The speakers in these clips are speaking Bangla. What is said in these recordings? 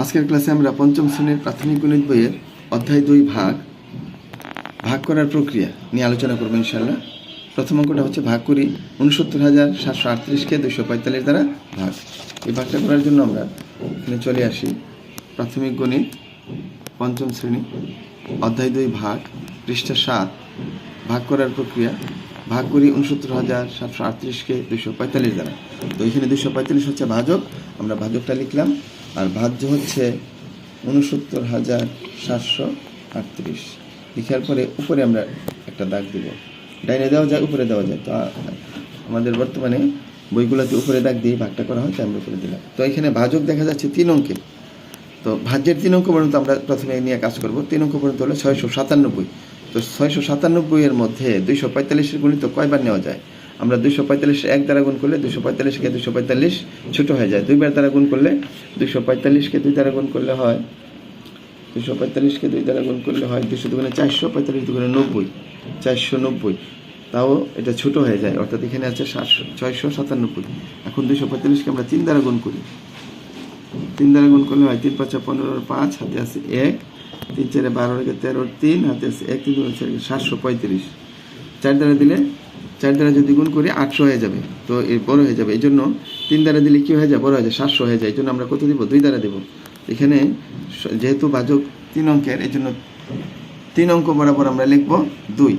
আজকের ক্লাসে আমরা পঞ্চম শ্রেণির প্রাথমিক গণিত বইয়ের অধ্যায় দুই ভাগ ভাগ করার প্রক্রিয়া নিয়ে আলোচনা করব ইনশাল্লাহ প্রথম অঙ্কটা হচ্ছে ভাগ করি, উনসত্তর হাজার সাতশো আটত্রিশকে দুশো পঁয়তাল্লিশ দ্বারা ভাগ। এই ভাগটা করার জন্য আমরা এখানে চলে আসি। প্রাথমিক গণিত, পঞ্চম শ্রেণি, অধ্যায় দুই ভাগ, পৃষ্ঠা সাত, ভাগ করার প্রক্রিয়া। ভাগ করি উনসত্তর হাজার সাতশো আটত্রিশকে দুশো পঁয়তাল্লিশ দ্বারা। তো এখানে দুশো পঁয়তাল্লিশ হচ্ছে ভাজক, আমরা ভাজকটা লিখলাম। আর ভাজ্য হচ্ছে উনসত্তর হাজার সাতশো আটত্রিশ। লিখার পরে উপরে আমরা একটা দাগ দিব। ডাইনে দেওয়া যায়, উপরে দেওয়া যায়। তো আমাদের বর্তমানে বইগুলোতে উপরে দাগ দিয়ে ভাগটা করা হয় আমরা উপরে দিলাম। তো এখানে ভাজক দেখা যাচ্ছে তিন অঙ্কে। তো ভাজ্যের তিন অঙ্ক পর্যন্ত আমরা প্রথমে নিয়ে কাজ করব। তিন অঙ্ক পর্যন্ত হলো ছয়শো সাতানব্বই। তো ছয়শো সাতানব্বই এর মধ্যে দুইশো পঁয়তাল্লিশের গুণিত কয়বার নেওয়া যায়? আমরা দুইশো পঁয়তাল্লিশ এক দ্বারা গুণ করলে দুশো পঁয়তাল্লিশকে দুশো পঁয়তাল্লিশ ছোটো হয়ে যায়। দুইবার দ্বারা গুণ করলে দুশো পঁয়তাল্লিশকে দুই দ্বারা গুণ করলে হয় দুশো পঁয়তাল্লিশকে দুই দ্বারা গুণ করলে হয় দুশো দুগুণে চারশো পঁয়তাল্লিশ দুগুণে নব্বই। চারশো নব্বই। তাও এটা ছোট হয়ে যায়, অর্থাৎ এখানে আছে সাতশো ছয়শো সাতানব্বই। এখন দুশো পঁয়তাল্লিশকে আমরা তিন দ্বারা গুণ করি। তিন দ্বারা গুণ করলে হয় তিন পাঁচা পনেরোর পাঁচ, হাতে আছে এক। তিন চারে বারো রেখে তেরোর তিন হাতে এক, তিন সাতশো পঁয়ত্রিশ। চার দ্বারা দিলে, চার দ্বারা যদি গুণ করি, আটশো হয়ে যাবে। তো এর বড় হয়ে যাবে। এই জন্য তিন দ্বারা দিলে কি হয়ে যায়? বড় হয়ে যায়, সাতশো হয়ে যায়। এই জন্য আমরা কত দিব? দুই দ্বারা দেব। এখানে যেহেতু বাজক তিন অঙ্কের এই জন্য তিন অঙ্ক বরাবর আমরা লিখব দুই।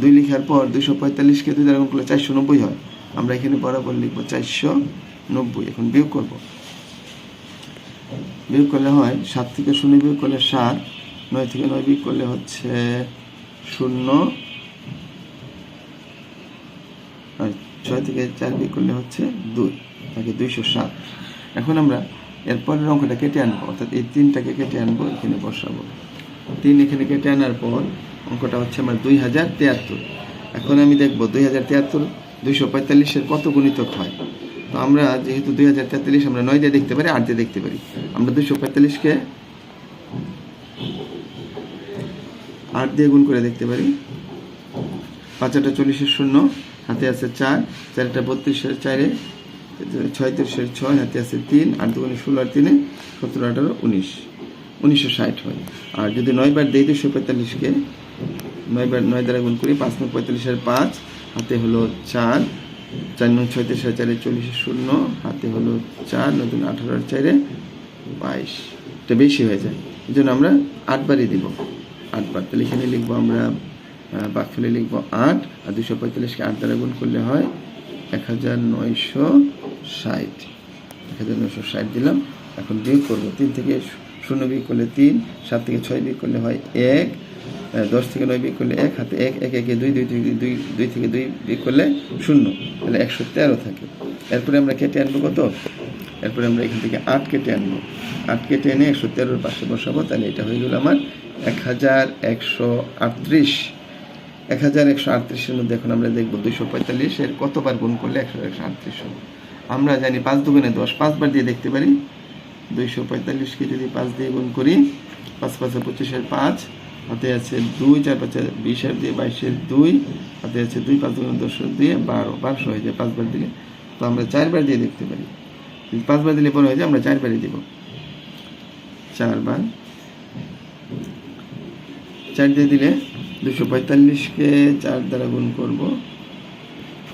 দুই লেখার পর দুশো পঁয়তাল্লিশকে দুই দ্বারা গুণ করলে চারশো নব্বই হয়। আমরা এখানে বরাবর লিখব চারশো নব্বই। এখন বিয়োগ করব। বিয়োগ করলে হয় সাত থেকে শূন্য বিয়োগ করলে সাত, নয় থেকে নয় বিয়োগ করলে হচ্ছে শূন্য ছয় থেকে চার বিয়োগ করলে হচ্ছে দুই, তাকে দুইশো সাত। এখন আমরা এরপরের অঙ্কটা কেটে আনব, অর্থাৎ এই তিনটাকে কেটে আনব, এখানে বসাবো। তিন এখানে কেটে আনার পর অঙ্কটা হচ্ছে আমার দুই হাজার তিয়াত্তর। এখন আমি দেখব দুই হাজার তিয়াত্তর দুইশো পঁয়তাল্লিশের কত গুণিতক হয়? তো আমরা যেহেতু দুই হাজার তেতাল্লিশ আমরা নয় দিয়ে দেখতে পারি, আট দিয়ে দেখতে পারি। আমরা দুশো পঁয়তাল্লিশকে আট দিয়ে গুণ করে দেখতে পারি। পাঁচটা চল্লিশের শূন্য, হাতে আছে চার চারটা বত্রিশের চারে, ছয় তিরিশের ছয়, হাতে আছে তিন, আট দুগুণে ষোলো আর তিনে সতেরো, আঠারো, উনিশ। উনিশশো ষাট হয়। আর যদি নয়বার দেই দুশো পঁয়তাল্লিশকে নয়বার নয় দ্বারা গুণ করি, পাঁচ নয় পঁয়তাল্লিশের পাঁচ, হাতে হলো চার চার নয় ছয় ছয়ত্রিশের চারে চল্লিশের শূন্য, হাতে হলো চার, নতুন আঠারোর চারে বাইশ। এটা বেশি হয়ে যায়। এই জন্য আমরা আটবারই দিব। আটবার। তাহলে এখানে লিখব আমরা বাকফলে লিখব আট, আর দুশো পঁয়তাল্লিশকে আট দ্বারা গুণ করলে হয় এক হাজার নয়শো ষাট। এক হাজার নয়শো ষাট দিলাম। এখন বিয়োগ করব। তিন থেকে শূন্য বিয়োগ করলে তিন, সাত থেকে ছয় বিয়োগ করলে হয় এক দশ থেকে নয় বিয়োগ করলে এক, হাতে এক এক, একে দুই দুই দুই দুই দুই থেকে দুই বিয়োগ করলে শূন্য। তাহলে একশো তেরো থাকে। এরপরে আমরা কেটে আনব কত? এরপরে আমরা এখান থেকে আট কেটে আনব। আট কেটে এনে একশো তেরোর পাশে বসাবো। তাহলে এটা হয়ে গেলো আমার এক হাজার একশো আটত্রিশ। এক হাজার একশো আটত্রিশের মধ্যে এখন আমরা দেখব দুশো পঁয়তাল্লিশের কতবার গুণ করলে একশো একশো আটত্রিশ হবে? আমরা জানি পাঁচ দুগুণে দশ, পাঁচবার দিয়ে দেখতে পারি। দুইশো পঁয়তাল্লিশকে যদি পাঁচ দিয়ে গুণ করি, পাঁচ পাঁচে পঁচিশের পাঁচ, হাতে আছে দুই, চার পাঁচে বিশের দিয়ে বাইশের দুই, হাতে আছে দুই, পাঁচ দুগুণে দশ দিয়ে বারো, বারোশো হয়ে যায় পাঁচবার দিলে। তো আমরা চারবার দিয়ে দেখতে পারি। পাঁচবার দিলে বড় হয়ে যায়, আমরা চারবারই দিব। চারবার। চার দিয়ে দিলে দুশো পঁয়তাল্লিশকে চার দ্বারা গুণ করব।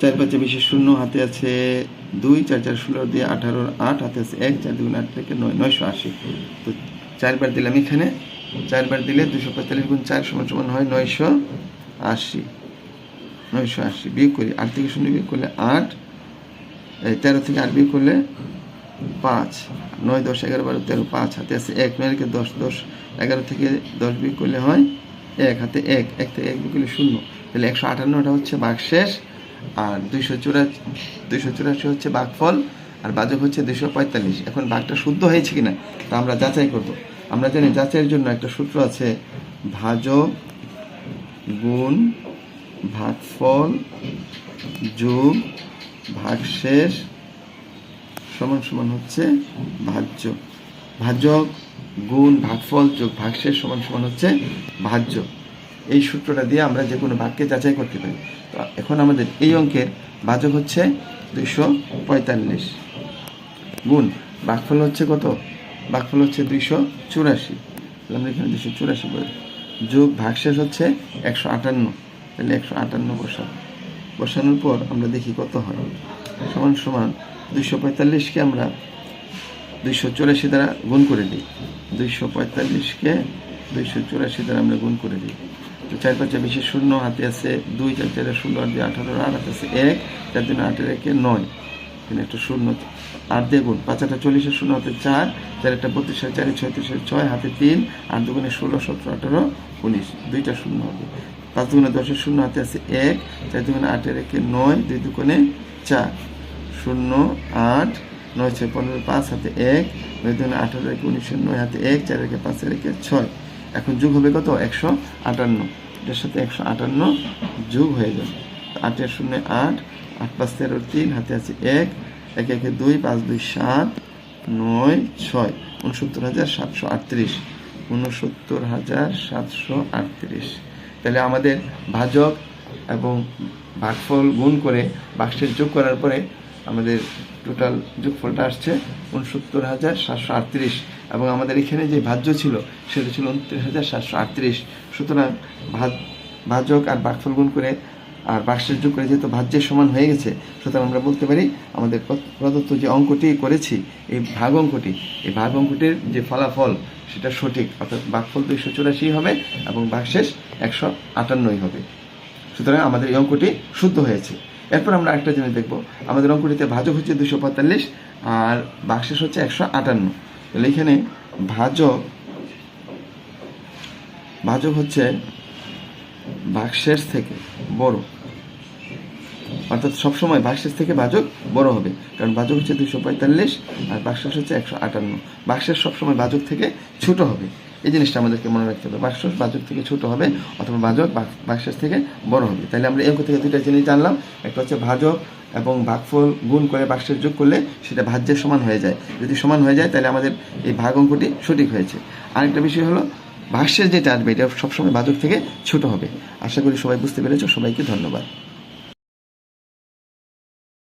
চার পাঁচে বিশেষ শূন্য, হাতে আছে দুই চার চার ষোলো দিয়ে আঠারোর আট হাতে আছে এক, চার দুগুণ আট থেকে নয়, নয়শো আশি। তো চারবার দিলাম এখানে। চারবার দিলে দুশো পঁয়তাল্লিশ গুণ চার সমান সমান হয় নয়শো আশি। নয়শো আশি, বিয়োগ করি। আট থেকে শূন্য বিয়োগ করলে আট। তেরো থেকে আট বিয়োগ করলে পাঁচ। নয়, দশ, এগারো, বারো, তেরো, পাঁচ, হাতে আছে এক। নয় রেখে দশ দশ, এগারো থেকে দশ বিয়োগ করলে হয় এক। হাতে এক এক থেকে এক বিয়োগ করলে শূন্য। তাহলে একশো আটান্নটা হচ্ছে বাঘ শেষ আর দুইশো চুরাশি দুইশো চুরাশি হচ্ছে বাঘফল, আর বাজক হচ্ছে দুইশো পঁয়তাল্লিশ। এখন বাঘটা শুদ্ধ হয়েছে কিনা, তা আমরা যাচাই করব। আমরা জানি যাচাইয়ের জন্য একটা সূত্র আছে, ভাজক গুণ ভাগফল যোগ ভাগশেষ সমান সমান হচ্ছে ভাজ্য। ভাজক গুণ ভাগফল যোগ ভাগশেষ সমান সমান হচ্ছে ভাজ্য। এই সূত্রটা দিয়ে আমরা যে কোনো বাক্যে যাচাই করতে পারি। তো এখন আমাদের এই অঙ্কের ভাজক হচ্ছে দুইশো পঁয়তাল্লিশ। গুণ ভাগফল হচ্ছে কত? ভাগফল হচ্ছে দুইশো চুরাশি। তাহলে আমরা এখানে দুইশো চুরাশি বলি। যোগ ভাগশেষ হচ্ছে একশো আটান্ন। তাহলে একশো আটান্ন বসাবো বসানোর পর আমরা দেখি কত হয়। সমান সমান দুইশো পঁয়তাল্লিশকে আমরা দুইশো চুরাশি দ্বারা গুণ করে দিই। দুইশো পঁয়তাল্লিশকে দুইশো চুরাশি দ্বারা আমরা গুণ করে দিই। চার পাঁচে বেশি শূন্য হাতে আছে, দুই চার চারে ষোলো, আট দিয়ে আঠারো আট হাতে আছে এক, চার দিন আটের একে নয়। এখানে একটা শূন্য আট দিয়ে গুণ পাঁচ একটা চল্লিশের শূন্য হাতে চার চার একটা বত্রিশের চারে ছয়ত্রিশের ছয়, হাতে তিন, আর দুগুণে ষোলো, সতেরো, আঠারো, উনিশ। দুইটা শূন্য হবে। পাঁচ দুগুণে দশের শূন্য হাতে আছে এক, চার দুগুণে আটের একে নয়, দুই দুগুণে চার। শূন্য, আট, নয় ছয় পনেরো, পাঁচ হাতে এক, নয় দুগুণে আঠারো একে উনিশের নয়, হাতে এক, চার একে পাঁচের একে ছয়। এখন যোগ হবে কত? একশো আটান্ন। এটার সাথে একশো আটান্ন যোগ হয়ে যাবে। আটের শূন্য আট আট পাঁচ তেরো তিন, হাতে আছে এক এক একে দুই, পাঁচ দুই সাত, নয় ছয়। উনসত্তর হাজার সাতশো আটত্রিশ। উনসত্তর হাজার সাতশো আটত্রিশ। তাহলে আমাদের ভাজক এবং ভাগফল গুণ করে বাক্সের যোগ করার পরে আমাদের টোটাল যোগফলটা আসছে উনসত্তর হাজার সাতশো আটত্রিশ এবং আমাদের এখানে যে ভাজ্য ছিল, সেটা ছিল উনত্রিশ হাজার সাতশো আটত্রিশ। সুতরাং ভাজ ভাজক আর ভাগফল গুণ করে আর বাক্সের যোগ করে যেহেতু ভাজ্যের সমান হয়ে গেছে, সুতরাং আমরা বলতে পারি আমাদের প্রদত্ত যে অঙ্কটি করেছি, এই ভাগ অঙ্কটি, এই ভাগ অঙ্কটির যে ফলাফল, সেটা সঠিক। অর্থাৎ ভাগফল দুইশো চুরাশি হবে এবং ভাগশেষ একশো আটান্নই হবে। সুতরাং আমাদের এই অঙ্কটি শুদ্ধ হয়েছে। এরপর আমরা একটা জিনিস দেখব। আমাদের অঙ্কটিতে ভাজক হচ্ছে দুশো পঁয়তাল্লিশ, আর বাক্সেস হচ্ছে একশো আটান্ন। তাহলে এখানে ভাজক ভাজক হচ্ছে বাক্সেস থেকে বড়। অর্থাৎ সবসময় বাক্সেস থেকে ভাজক বড় হবে, কারণ ভাজক হচ্ছে দুশো পঁয়তাল্লিশ আর বাক্সেস হচ্ছে একশো আটান্ন। বাক্সেস সবসময় ভাজক থেকে ছোট হবে। এই জিনিসটা আমাদেরকে মনে রাখতে হবে। বাক্সেস ভাজক থেকে ছোট হবে অথবা বাক- বাক্সেস থেকে বড় হবে। তাহলে আমরা অঙ্ক থেকে দুইটা জিনিস জানলাম। একটা হচ্ছে ভাজক এবং ভাগফল গুণ করে বাক্সের যোগ করলে সেটা ভাজ্যের সমান হয়ে যায়। যদি সমান হয়ে যায় তাহলে আমাদের এই ভাগ অঙ্কটি সঠিক হয়েছে। আরেকটা বিষয় হলো ভাষ্যের যেটা আসবে এটা সবসময় ভাজক থেকে ছোট হবে। আশা করি সবাই বুঝতে পেরেছ। সবাইকে ধন্যবাদ।